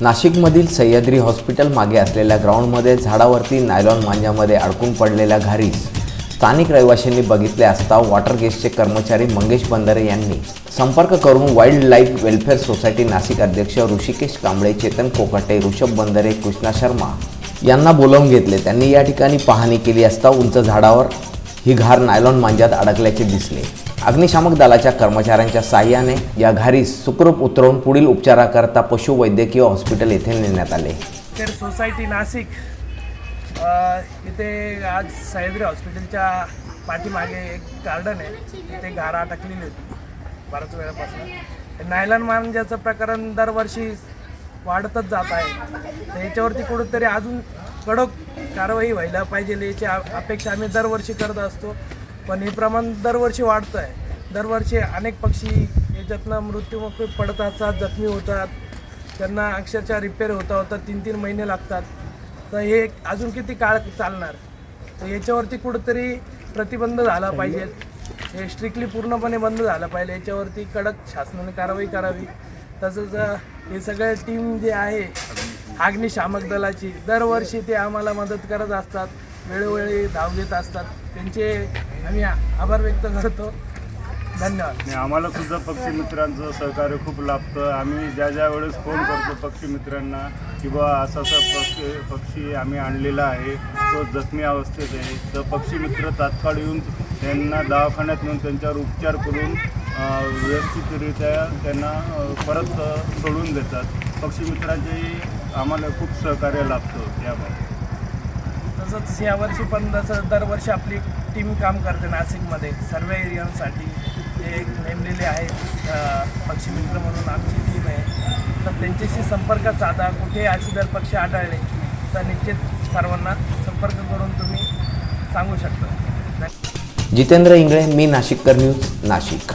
नाशिकमधील सह्याद्री हॉस्पिटल मागे असलेल्या ग्राउंडमध्ये झाडावरती नायलॉन मांजामध्ये अडकून पडलेल्या घारीस स्थानिक रहिवाशांनी बघितले असता वॉटर गेस्टचे कर्मचारी मंगेश बंदरे यांनी संपर्क करून wildlife welfare society Nashik अध्यक्ष ऋषिकेश कांबळे चेतन कोकटे ऋषभ बंदरे कृष्णा शर्मा यांना बोलावून घेतले. त्यांनी या ठिकाणी पाहणी केली असता उंच झाडावर ही घार नायलॉन मांजात अडकल्याचे दिसले. अग्निशामक दलाच्या कर्मचाऱ्यांच्या साह्याने या घारीस सुखरूप उतरवून पुढील उपचाराकरता पशुवैद्यकीय हॉस्पिटल येथे नेण्यात आले. तर सोसायटी नाशिक इथे आज सह्याद्री हॉस्पिटलच्या पाठीमागे एक गार्डन आहे. तिथे गारा अटकलेली होती बऱ्याच वेळापासून. नायलन मांजाचं प्रकरण दरवर्षी वाढतच जात आहे. तर याच्यावरती कुठंतरी अजून कडक कारवाई व्हायला पाहिजे याची अपेक्षा आम्ही दरवर्षी करत असतो. पण हे प्रमाण दरवर्षी वाढतं आहे दरवर्षी अनेक पक्षी याच्यातनं मृत्यूमुखी पडत असतात जखमी होतात. त्यांना अक्षरशः रिपेअर होता होता तीन तीन महिने लागतात. तर हे अजून किती काळ चालणार? तर याच्यावरती कुठंतरी प्रतिबंध झाला पाहिजे. हे स्ट्रिक्टली पूर्णपणे बंद झालं पाहिजे. याच्यावरती कडक शासनाने कारवाई करावी. तसंच हे सगळे टीम जे आहे अग्निशामक दलाची दरवर्षी ते आम्हाला मदत करत असतात. वेळोवेळी धाव घेत असतात. त्यांचे आम्ही आभार व्यक्त करतो. धन्यवाद. आणि आम्हाला सुद्धा पक्षी मित्रांचं सहकार्य खूप लाभतं. आम्ही ज्या ज्या वेळेस फोन करतो पक्षी मित्रांना की बा असा असा पक्षी पक्षी आम्ही आणलेला आहे. तो जखमी अवस्थेत आहे. तर पक्षी मित्र तात्काळ येऊन त्यांना दवाखान्यात नेऊन त्यांच्यावर उपचार करून व्यवस्थितरित्या त्यांना परत सोडून देतात. पक्षी मित्राचेही आम्हाला खूप सहकार्य लाभतं याबाबत. तसंच यावर्षी पण जसं दरवर्षी आपली टीम काम करते नाशिकमध्ये. सर्व एरियांसाठी जे नेमलेले आहेत. पक्षी मित्र म्हणून आमची टीम आहे. तर त्यांच्याशी संपर्क साधा. कुठे असे जर पक्षी आढळले तर निश्चित सर्वांना संपर्क करून तुम्ही सांगू शकता. जितेंद्र इंगळे मी नाशिककर न्यूज नाशिक.